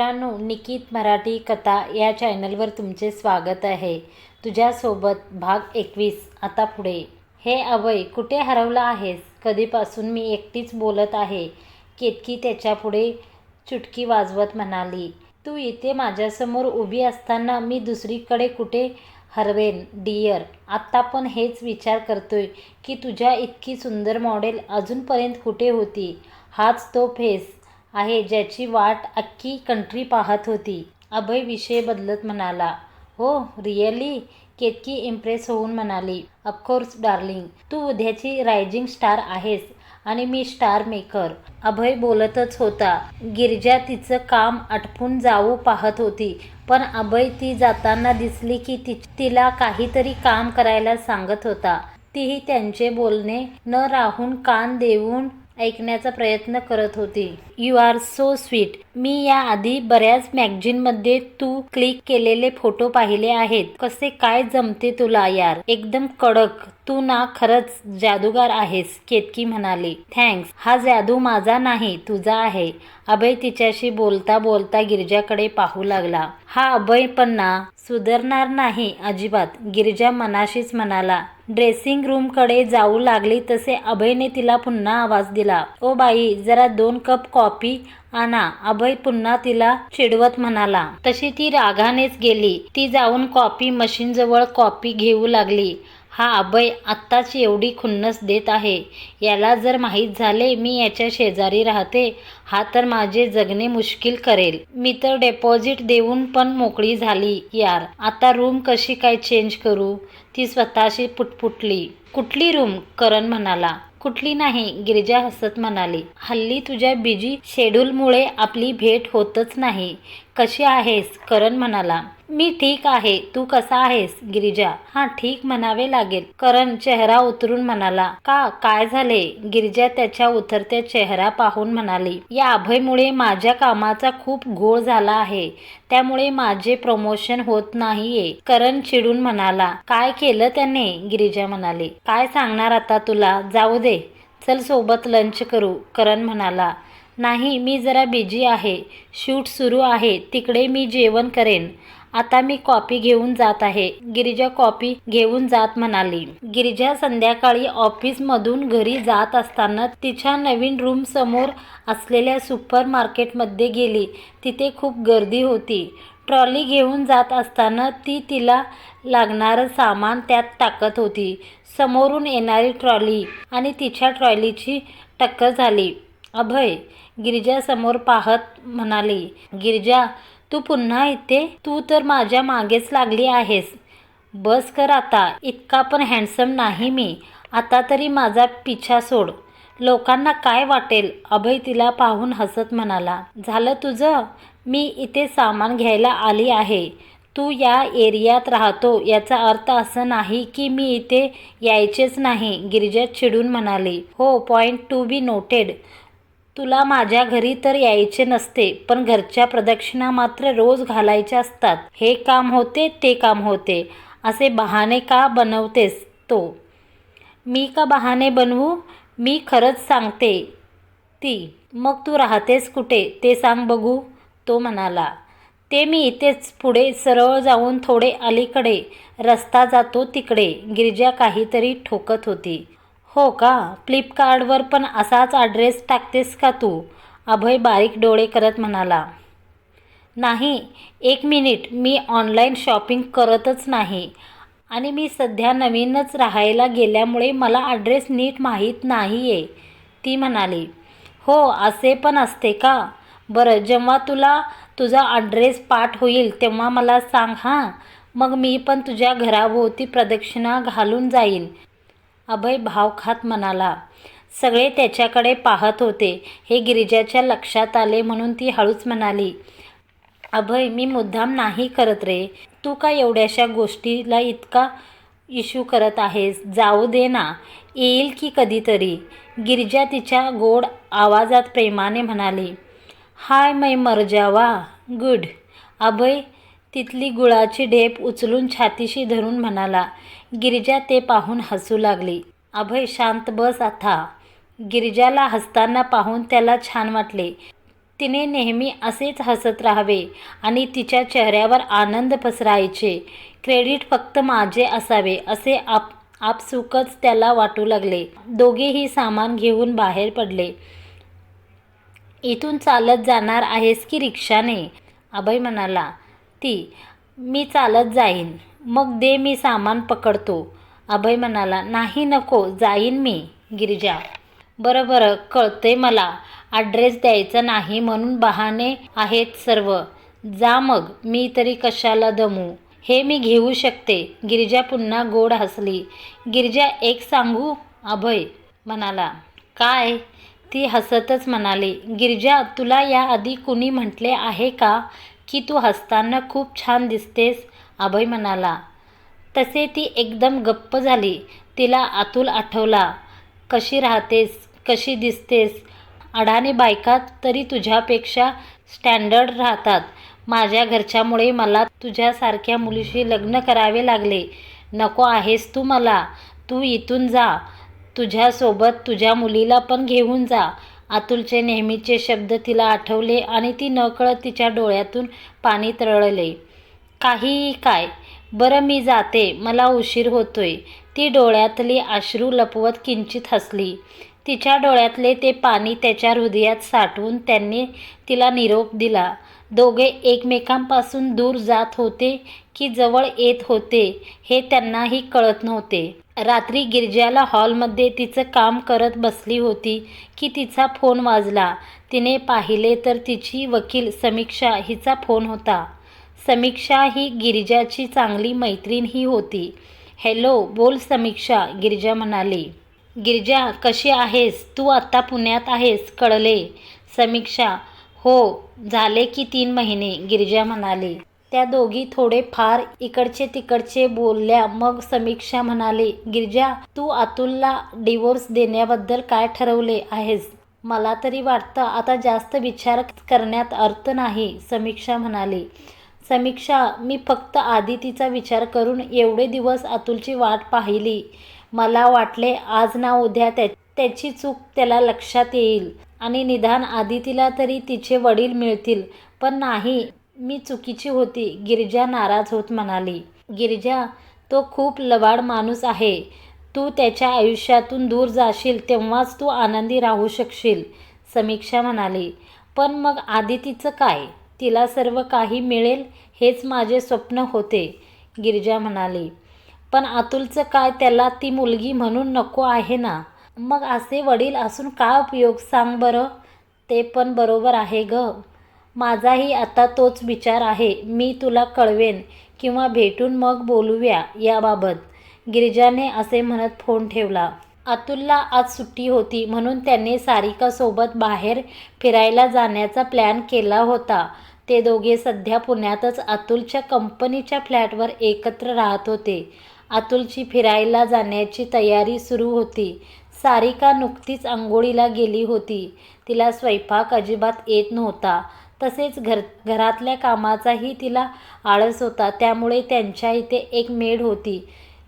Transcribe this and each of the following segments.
मित्रांनो निकित मराठी कथा या चॅनलवर तुमचे स्वागत आहे. तुझ्यासोबत भाग एकवीस आता पुढे. हे अभय कुठे हरवला आहेस? कधीपासून मी एकटीच बोलत आहे? केतकी त्याच्यापुढे चुटकी वाजवत म्हणाली तू इथे माझ्यासमोर उभी असताना मी दुसरीकडे कुठे हरवेन डियर आत्ता पण हेच विचार करतोय की तुझ्या इतकी सुंदर मॉडेल अजूनपर्यंत कुठे होती? हाच तो फेस आहे ज्याची वाट अख्खी कंट्री पाहत होती. अभय विषय बदलत म्हणाला हो रिअली केतकी इम्प्रेस होऊन म्हणाली. ऑफकोर्स डार्लिंग तू उद्याची रायझिंग स्टार आहेस आणि मी स्टार मेकर अभय बोलतच होता. गिरजा तिचं काम आटपून जाऊ पाहत होती पण अभय ती जाताना दिसली की ति तिला काहीतरी काम करायला सांगत होता. तीही त्यांचे बोलणे न राहून कान देऊन ऐकण्याचा प्रयत्न करत होती. यू आर सो स्वीट मी याआधी बऱ्याच मॅगझिनमध्ये तू क्लिक केलेले फोटो पाहिले आहेत. कसे काय जमते तुला यार? एकदम कडक. तू ना खरंच जादूगार आहेस केतकी म्हणाली. थँक्स हा जादू माझा नाही तुझा आहे. अभय तिच्याशी बोलता बोलता गिरजाकडे पाहू लागला. हा अभय पण ना सुधारणार नाही अजिबात गिरजा मनाशीच म्हणाला. ड्रेसिंग रूमकडे जाऊ लागली तसे अभयने तिला पुन्हा आवाज दिला. ओ बाई जरा दोन कप कॉफी आणा अभय पुन्हा तिला चिडवत म्हणाला. तशी ती रागानेच गेली. ती जाऊन कॉफी मशीनजवळ कॉफी घेऊ लागली. हा अभय आत्ताच एवढी खुन्नस देत आहे. याला जर माहीत झाले मी याच्या शेजारी राहते हा तर माझे जगणे मुश्किल करेल. मी तर डेपॉझिट देऊन पण मोकळी झाली यार. आता रूम कशी काय चेंज करू? ती स्वतःशी पुटपुटली. कुठली रूम करण म्हणाला. कुठली नाही? गिरिजा हसत म्हणाली. हल्ली तुझ्या बिजी शेड्यूलमुळे आपली भेट होतच नाही. कशी आहेस? करण म्हणाला. मी ठीक आहे. तू कसा आहेस? गिरिजा. हा ठीक म्हणावे लागेल. करण चेहरा उतरून म्हणाला. का? काय झाले? गिरिजा त्याच्या उतरत्या चेहरा पाहून म्हणाली. या अभयमुळे माझ्या कामाचा खूप घोळ झाला आहे. त्यामुळे माझे प्रमोशन होत नाहीये. करण चिडून म्हणाला. काय केलं त्याने? गिरिजा म्हणाली. काय सांगणार आता तुला? जाऊ दे. चल सोबत लंच करू. करण म्हणाला. नाही मी जरा बिझी आहे. शूट सुरू आहे. तिकडे मी जेवण करेन. आता मी कॉपी घेऊन जात आहे. गिरिजा कॉपी घेऊन जात म्हणाली. गिरिजा संध्याकाळी ऑफिसमधून घरी जात असताना तिच्या नवीन रूम समोर असलेल्या सुपर मार्केटमध्ये गेली. तिथे खूप गर्दी होती. ट्रॉली घेऊन जात असताना ती तिला लागणारं सामान त्यात टाकत होती. समोरून येणारी ट्रॉली आणि तिच्या ट्रॉलीची टक्कर झाली. अभय गिरिजासमोर पाहत म्हणाली गिरिजा तू पुन्हा इथे? तू तर माझ्या मागेच लागली आहेस. बस कर आता. इतका पण हँडसम नाही मी. आता तरी माझा पिछा सोड. लोकांना काय वाटेल? अभय तिला पाहून हसत म्हणाला झालं तुझं? मी इथे सामान घ्यायला आली आहे. तू या एरियात राहतो. याचा अर्थ असं नाही की मी इथे यायचेच नाही गिरिजा चिडून म्हणाली. हो पॉईंट टू बी नोटेड तुला माझ्या घरी तर यायचे नसते पण घरच्या प्रदक्षिणा मात्र रोज घालायच्या असतात. हे काम होते ते काम होते. असे बहाणे का बनवतेस तो? मी का बहाणे बनवू? मी खरंच सांगते ती. मग तू राहतेस कुठे? ते सांग बघू तो म्हणाला. ते मी इथेच पुढे सरळ जाऊन थोडे अलीकडे रस्ता जातो तिकडे. गिरजा काहीतरी ठोकत होती. हो का? फ्लिपकार्टवर पण असाच ॲड्रेस टाकतेस का तू? अभय बारीक डोळे करत म्हणाला. नाही एक मिनिट मी ऑनलाईन शॉपिंग करतच नाही. आणि मी सध्या नवीनच राहायला गेल्यामुळे मला ॲड्रेस नीट माहीत नाही आहे ती म्हणाली. हो असे पण असते का? बरं जेव्हा तुला तुझा ॲड्रेस पाठ होईल तेव्हा मला सांग हां. मग मी पण तुझ्या घराभोवती प्रदक्षिणा घालून जाईन. अभय भावखात म्हणाला. सगळे त्याच्याकडे पाहत होते. हे गिरिजाच्या लक्षात आले म्हणून ती हळूच म्हणाली अभय मी मुद्दाम नाही करत रे. तू का एवढ्याशा गोष्टीला इतका इश्यू करत आहेस? जाऊ दे ना. येईल की कधीतरी. गिरिजा तिच्या गोड आवाजात प्रेमाने म्हणाली हाय मै मरजावा गुड. अभय तिथली गुळाची ढेप उचलून छातीशी धरून म्हणाला गिरिजा ते पाहून हसू लागली. अभय शांत बस आता. गिरिजाला हसताना पाहून त्याला छान वाटले. तिने नेहमी असेच हसत राहावे आणि तिच्या चेहऱ्यावर आनंद पसरायचे. क्रेडिट फक्त माझे असावे असे आप आपसुकच त्याला वाटू लागले. दोघेही सामान घेऊन बाहेर पडले. इथून चालत जाणार आहेस की रिक्षाने? अभय म्हणाला. ती मी चालत जाईन. मग दे मी सामान पकडतो. अभय म्हणाला नाही नको जाईन मी गिरिजा. बरं बरं कळतंय मला. ॲड्रेस द्यायचा नाही म्हणून बहाणे आहेत सर्व. जा मग मी तरी कशाला दमू? हे मी घेऊ शकते. गिरिजा पुन्हा गोड हसली. गिरिजा एक सांगू? अभय म्हणाला. काय? ती हसतच म्हणाली. गिरिजा तुला याआधी कुणी म्हटले आहे का? की तू हसताना खूप छान दिसतेस. अभय म्हणाला. तसे ती एकदम गप्प झाली. तिला अतुल आठवला. कशी राहतेस? कशी दिसतेस? अडाणी बायका तरी तुझ्यापेक्षा स्टँडर्ड राहतात. माझ्या घरच्यामुळे मला तुझ्यासारख्या मुलीशी लग्न करावे लागले. नको आहेस तू मला. तू इथून जा. तुझ्यासोबत तुझ्या मुलीला पण घेऊन जा. अतुलचे नेहमीचे शब्द तिला आठवले आणि ती नकळत तिच्या डोळ्यातून पाणी तरळले. काहीही काय? बरं मी जाते मला उशीर होतोय. ती डोळ्यातली अश्रू लपवत किंचित हसली. तिच्या डोळ्यातले ते पाणी त्याच्या हृदयात साठवून त्यांनी तिला निरोप दिला. दोघे एकमेकांपासून दूर जात होते की जवळ येत होते हे त्यांनाही कळत नव्हते. रात्री गिरजाला हॉलमध्ये तिचं काम करत बसली होती की तिचा फोन वाजला. तिने पाहिले तर तिची वकील समीक्षा हिचा फोन होता. समीक्षा ही गिरिजाची चांगली मैत्रीण ही होती. हॅलो बोल समीक्षा गिरिजा म्हणाली. गिरिजा कशी आहेस? तू आत्ता पुण्यात आहेस कळले. समीक्षा हो झाले की तीन महिने गिरिजा म्हणाली. त्या दोघी थोडे फार इकडचे तिकडचे बोलल्या मग समीक्षा म्हणाली गिरिजा तू अतुलला डिवोर्स देण्याबद्दल काय ठरवले आहेस? मला तरी वाटतं आता जास्त विचार करण्यात अर्थ नाही समीक्षा म्हणाली. समीक्षा मी फक्त आदितीचा विचार करून एवढे दिवस अतुलची वाट पाहिली. मला वाटले आज ना उद्या त्या त्याची चूक त्याला लक्षात येईल आणि निदान आदितीला तरी तिचे वडील मिळतील. पण नाही मी चुकीची होती गिरिजा नाराज होत म्हणाली. गिरिजा तो खूप लबाड माणूस आहे. तू त्याच्या आयुष्यातून दूर जाशील तेव्हाच तू आनंदी राहू शकशील समीक्षा म्हणाली. पण मग आदितीचं काय? तिला सर्व काही मिळेल हेच माझे स्वप्न होते गिरजा म्हणाली. पण अतुलचं काय त्याला ती मुलगी म्हणून नको आहे ना? मग असे वडील असून काय उपयोग सांग बरं? ते पण बरोबर आहे ग. माझाही आता तोच विचार आहे मी तुला कळवेन किंवा भेटून मग बोलूया याबाबत गिरिजाने असे म्हणत फोन ठेवला. अतुलला आज सुट्टी होती म्हणून त्याने सारिकासोबत बाहेर फिरायला जाण्याचा प्लॅन केला होता. ते दोघे सध्या पुण्यातच अतुलच्या कंपनीच्या फ्लॅटवर एकत्र राहत होते. अतुलची फिरायला जाण्याची तयारी सुरू होती. सारिका नुकतीच आंघोळीला गेली होती. तिला स्वयंपाक अजिबात येत नव्हता. तसेच घर घरातल्या कामाचाही तिला आळस होता. त्यामुळे त्यांच्या इथे एक मेड होती.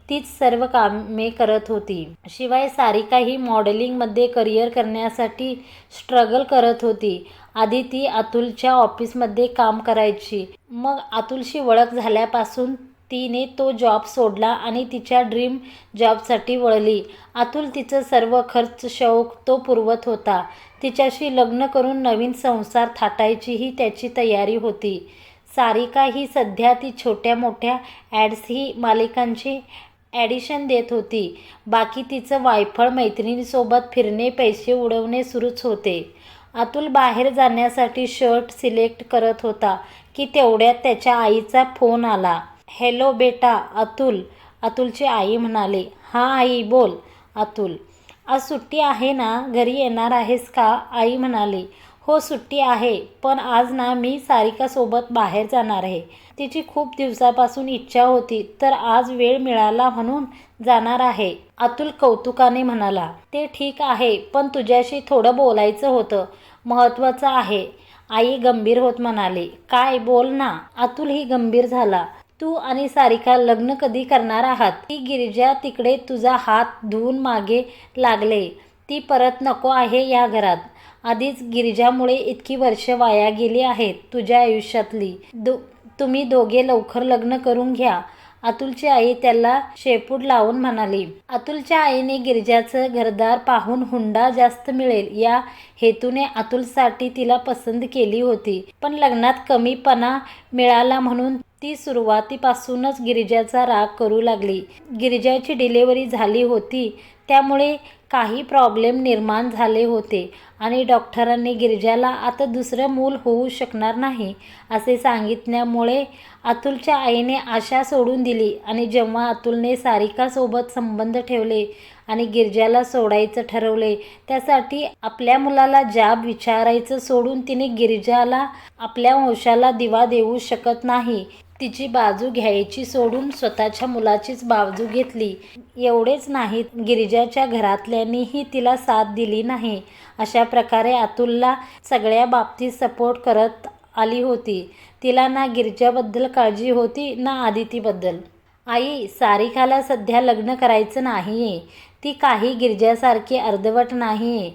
तीच सर्व कामे करत होती. शिवाय सारिका ही मॉडेलिंगमध्ये करिअर करण्यासाठी स्ट्रगल करत होती. आधी ती अतुलच्या ऑफिसमध्ये काम करायची. मग अतुलशी ओळख झाल्यापासून तिने तो जॉब सोडला आणि तिच्या ड्रीम जॉबसाठी वळली. अतुल तिचं सर्व खर्च शौक तो पुरवत होता. तिच्याशी लग्न करून नवीन संसार थाटायचीही त्याची तयारी होती. सारिका ही सध्या ती छोट्या मोठ्या ॲड्स ही मालिकांची ॲडिशन देत होती. बाकी तिचं वायफळ मैत्रिणीसोबत फिरणे पैसे उडवणे सुरूच होते. अतुल बाहेर जाण्यासाठी शर्ट सिलेक्ट करत होता की तेवढ्यात त्याच्या आईचा फोन आला. हॅलो बेटा अतुल. अतुलची आई म्हणाली हां आई बोल. अतुल आज सुट्टी आहे ना? घरी येणार आहेस का? आई म्हणाली हो सुट्टी आहे. पण आज ना मी सारिकासोबत बाहेर जाणार आहे. तिची खूप दिवसापासून इच्छा होती तर आज वेळ मिळाला म्हणून जाणार आहे. अतुल कौतुकाने म्हणाला ते ठीक आहे पण तुझ्याशी थोडं बोलायचं होतं. महत्त्वाचं आहे. आई गंभीर होत म्हणाली काय? बोल ना. अतुलही गंभीर झाला तू आणि सारिका लग्न कधी करणार आहात? ती गिरिजा तिकडे तुझा हात धुवून मागे लागले. ती परत नको आहे या घरात. आधीच गिरिजामुळे इतकी वर्ष वाया गेली आहेत तुझ्या आयुष्यातली. दो तुम्ही दोघे लवकर लग्न करून घ्या. अतुलची आई त्याला शेपूट लावून म्हणाली. अतुलच्या आईने गिरिजाचं घरदार पाहून हुंडा जास्त मिळेल. या हेतूने अतुलसाठी तिला पसंत केली होती. पण लग्नात कमीपणा मिळाला म्हणून ती सुरुवातीपासूनच गिरिजाचा राग करू लागली. गिरिजाची डिलेवरी झाली होती. त्यामुळे काही प्रॉब्लेम निर्माण झाले होते आणि डॉक्टरांनी गिरिजाला आता दुसरं मूल होऊ शकणार नाही असे सांगितल्यामुळे अतुलच्या आईने आशा सोडून दिली आणि जेव्हा अतुलने सारिकासोबत संबंध ठेवले आणि गिरजाला सोडायचं ठरवले त्यासाठी आपल्या मुलाला जाब विचारायचं सोडून तिने गिरिजाला आपल्या वंशाला दिवा देऊ शकत नाही. तिची बाजू घ्यायची सोडून स्वतःच्या मुलाचीच बाजू घेतली. एवढेच नाही गिरिजाच्या घरातल्यांनीही तिला साथ दिली नाही. अशा प्रकारे अतुलला सगळ्या बाबतीत सपोर्ट करत आली होती. तिला ना गिरिजाबद्दल काळजी होती ना आदितीबद्दल. आई सारिकाला सध्या लग्न करायचं नाही आहे ती काही गिरजासारखी अर्धवट नाही आहे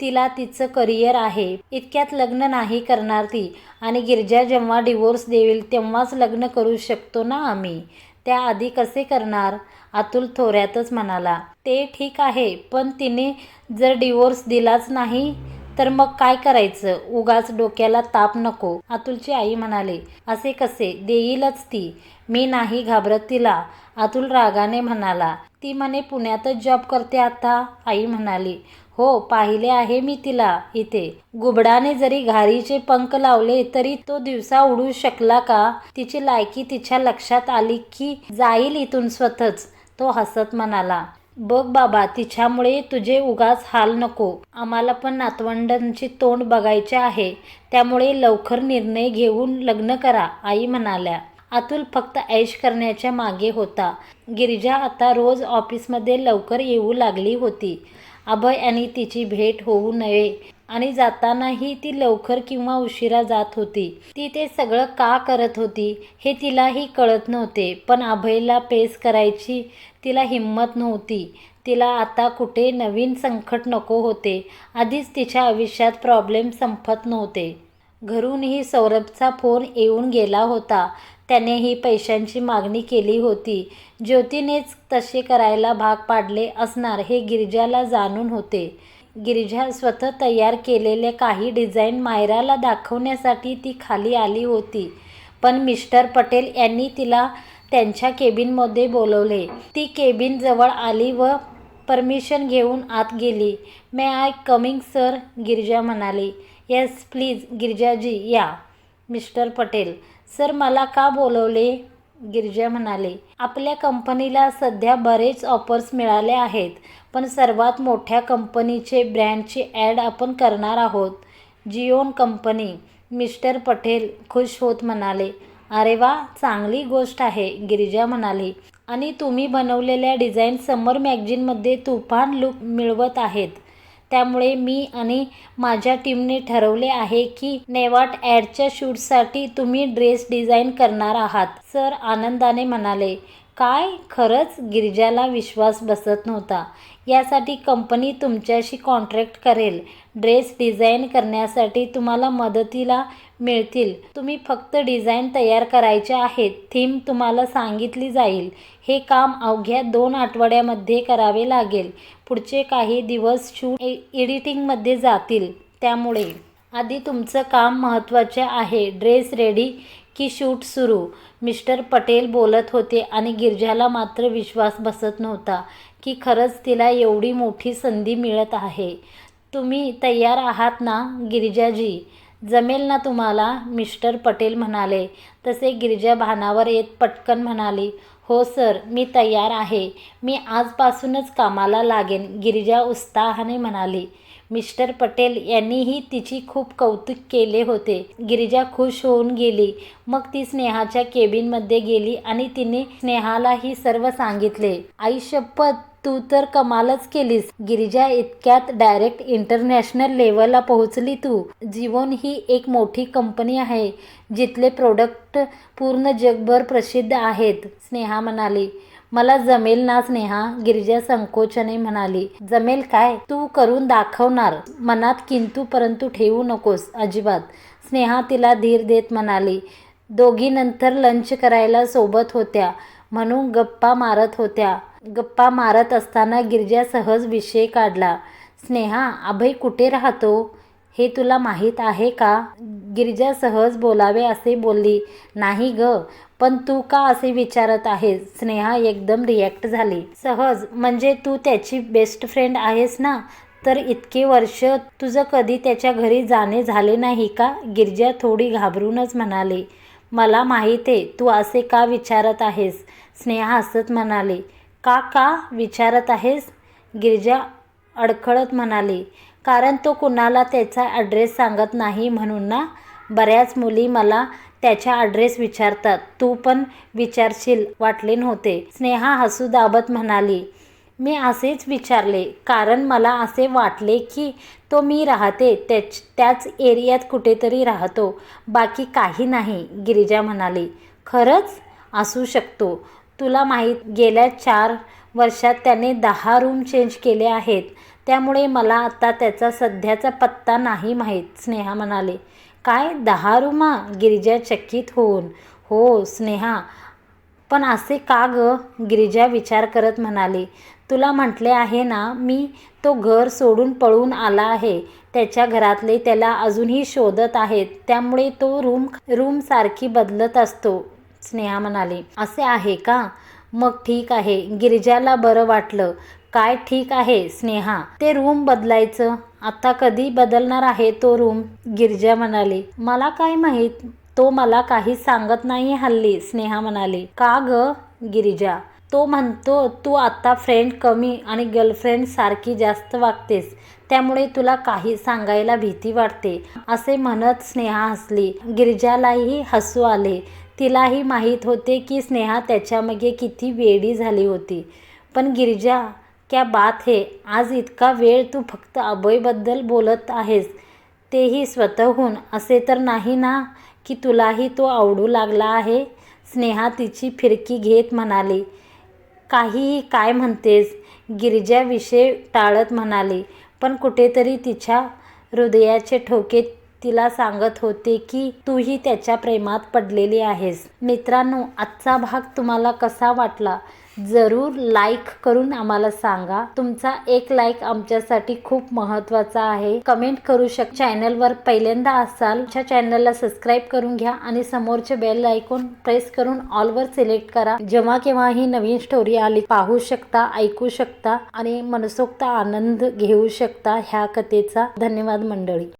तिला तिचं करिअर आहे. इतक्यात लग्न नाही करणार ती. आणि गिरजा जेव्हा डिवोर्स देईल तेव्हाच लग्न करू शकतो ना आम्ही. त्याआधी कसे करणार? अतुल थोऱ्यातच म्हणाला. ते ठीक आहे पण तिने जर डिवोर्स दिलाच नाही तर मग काय करायचं? उगाच डोक्याला ताप नको. अतुलची आई म्हणाले. असे कसे? देईलच ती. मी नाही घाबरत तिला. अतुल रागाने म्हणाला. ती म्हणे पुण्यातच जॉब करते आता? आई म्हणाली. हो पाहिले आहे मी तिला इथे. गुबडाने जरी घारीचे पंख लावले तरी तो दिवसा उडू शकला का? तिची लायकी तिच्या लक्षात आली की जाईल इथून स्वतःच तो हसत म्हणाला. बघ बाबा तिच्यामुळे तुझे उगाच हाल नको. आम्हाला पण नातवंडांची तोंड बघायचे आहे. त्यामुळे लवकर निर्णय घेऊन लग्न करा आई म्हणाल्या. अतुल फक्त ऐश करण्याच्या मागे होता. गिरिजा आता रोज ऑफिसमध्ये लवकर येऊ लागली होती. अभय आणि तिची भेट होऊ नये. आणि जातानाही ती लवकर किंवा उशिरा जात होती. ती ते सगळं का करत होती हे तिलाही कळत नव्हते. पण अभयला पेस करायची तिला हिंमत नव्हती. तिला आता कुठे नवीन संकट नको होते. आधीच तिच्या आयुष्यात प्रॉब्लेम संपत नव्हते. घरूनही सौरभचा फोन येऊन गेला होता. त्याने ही पैशांची मागणी केली होती. ज्योतीनेच तसे करायला भाग पाडले असणार हे गिरिजाला जाणून होते. गिरिजा स्वतः तयार केलेले काही डिझाईन मायराला दाखवण्यासाठी ती खाली आली होती. पण मिस्टर पटेल यांनी तिला त्यांच्या केबिनमध्ये बोलवले. ती केबिन जवळ आली व परमिशन घेऊन आत गेली. May I coming sir Girija म्हणाली. येस प्लीज गिरिजाजी या. मिस्टर पटेल सर मला का बोलवले? गिरिजा म्हणाले आपल्या कंपनीला सध्या बरेच ऑफर्स मिळाले आहेत पण सर्वात मोठ्या कंपनीचे ब्रँडची ॲड आपण करणार आहोत. जिओन कंपनी मिस्टर पटेल खुश होत म्हणाले अरे वा चांगली गोष्ट आहे गिरिजा म्हणाली. आणि तुम्ही बनवलेल्या डिझाईन समर मॅगझिनमध्ये तुफान लुक मिळवत आहेत. त्यामुळे मी आणि माझ्या टीमने ठरवले आहे की नेवाट ॲडच्या शूटसाठी तुम्ही ड्रेस डिझाईन करणार आहात सर आनंदाने म्हणाले. काय खरंच गिरिजाला विश्वास बसत नव्हता? यासाठी कंपनी तुमच्याशी कॉन्ट्रॅक्ट करेल. ड्रेस डिझाईन करण्यासाठी तुम्हाला मदतीला मिळतील. तुम्ही फक्त डिझाईन तयार करायचे आहेत. थीम तुम्हाला सांगितली जाईल. हे काम अवघ्या दोन आठवड्यामध्ये करावे लागेल. पुढचे काही दिवस शूट एडिटिंगमध्ये जातील. त्यामुळे आधी तुमचं काम महत्त्वाचे आहे. ड्रेस रेडी की शूट सुरू. मिस्टर पटेल बोलत होते आणि गिरजाला मात्र विश्वास बसत नव्हता की खरंच तिला एवढी मोठी संधी मिळत आहे. तुम्ही तयार आहात ना गिरिजाजी? जमेल ना तुम्हाला मिस्टर पटेल म्हणाले. तसे गिरिजा भानावर येत पटकन म्हणाली हो सर मी तयार आहे. मी आजपासूनच कामाला लागेन गिरिजा उत्साहाने म्हणाली. मिस्टर पटेल यांनीही तिची खूप कौतुक केले होते. गिरिजा खुश होऊन गेली. मग ती स्नेहाच्या केबिनमध्ये गेली आणि तिने स्नेहालाही सर्व सांगितले. आई शपथ तू तर कमालच केलीस. गिरिजा इतक्यात डायरेक्ट इंटरनॅशनल लेवलला पोहोचली तू. जीवन ही एक मोठी कंपनी आहे. जिथले प्रोडक्ट पूर्ण जगभर प्रसिद्ध आहेत स्नेहा म्हणाली. मला जमेल ना स्नेहा गिरिजा संकोचने म्हणाली. जमेल काय? तू करून दाखवणार. मनात किंतू परंतु ठेवू नकोस अजिबात. स्नेहा तिला धीर देत म्हणाली. दोघी नंतर लंच करायला सोबत होत्या. म्हणून गप्पा मारत होत्या. गप्पा मारत असताना गिरिजा सहज विषय काढला. स्नेहा अभय कुठे राहतो? हे तुला माहीत आहे का? गिरिजा सहज बोलावे असे बोलली. नाही ग पण तू का असे विचारत आहेस? स्नेहा एकदम रिॲक्ट झाली. सहज म्हणजे तू त्याची बेस्ट फ्रेंड आहेस ना? तर इतके वर्ष तुझं कधी त्याच्या घरी जाणे झाले नाही का? गिरिजा थोडी घाबरूनच म्हणाली. मला माहीत आहे तू असे का विचारत आहेस? स्नेहा हसत म्हणाली. का का विचारत आहेस? गिरिजा अडखळत म्हणाली. कारण तो कुणाला त्याचा ॲड्रेस सांगत नाही म्हणून ना बऱ्याच मुली मला त्याच्या ॲड्रेस विचारतात. तू पण विचारशील वाटले नव्हते. स्नेहा हसू दाबत म्हणाली मी असेच विचारले. कारण मला असे वाटले की तो मी राहते. त्याच त्याच एरियात कुठेतरी राहतो. बाकी काही नाही गिरिजा म्हणाली. खरंच? असू शकतो. तुला माहीत गेल्या चार वर्षात त्याने दहा रूम चेंज केले आहेत. त्यामुळे मला आता त्याचा सध्याचा पत्ता नाही माहीत स्नेहा म्हणाले. काय? दहा रुमा? गिरिजा चकित होऊन. हो स्नेहा. पण असे का ग? गिरिजा विचार करत म्हणाली. तुला म्हटले आहे ना मी तो घर सोडून पळून आला आहे. त्याच्या घरातले त्याला अजूनही शोधत आहेत. त्यामुळे तो रूम रूमसारखी बदलत असतो स्नेहा म्हणाली. असे आहे का? मग ठीक आहे. गिरिजाला बरं वाटलं. काय ठीक आहे स्नेहा? ते रूम बदलायचं. आता कधी बदलणार आहे तो रूम? गिरजा म्हणाली. मला काय माहीत? तो मला काही सांगत नाही हल्ली स्नेहा म्हणाली. का ग? गिरिजा. तो म्हणतो तू आता फ्रेंड कमी आणि गर्लफ्रेंड सारखी जास्त वागतेस. त्यामुळे तुला काही सांगायला भीती वाटते. असे म्हणत स्नेहा हसली. गिरिजालाही हसू आले. तिलाही माहीत होते की स्नेहा त्याच्यामागे किती वेडी झाली होती. पण गिरिजा क्या बात है आज इतका वेळ तू फक्त अभयबद्दल बोलत आहेस. तेही स्वतःहून. असे तर नाही ना की तुलाही तो आवडू लागला आहे? स्नेहा तिची फिरकी घेत म्हणाली. काहीही काय म्हणतेस? गिरिजाविषय टाळत म्हणाली. पण कुठेतरी तिच्या हृदयाचे ठोके तिला सांगत होते की तूही त्याच्या प्रेमात पडलेली आहेस. मित्रांनो आजचा भाग तुम्हाला कसा वाटला? जरूर लाईक करून आम्हाला सांगा. तुमचा एक लाईक आमच्यासाठी खूप महत्त्वाचा आहे. कमेंट करू शक चॅनलवर पहिल्यांदा असाल आमच्या चॅनलला सबस्क्राईब करून घ्या आणि समोरचे बेल ऐकून प्रेस करून ऑलवर सिलेक्ट करा. जेव्हा केव्हा ही नवीन स्टोरी आली पाहू शकता ऐकू शकता आणि मनसोक्त आनंद घेऊ शकता ह्या कथेचा. धन्यवाद मंडळी.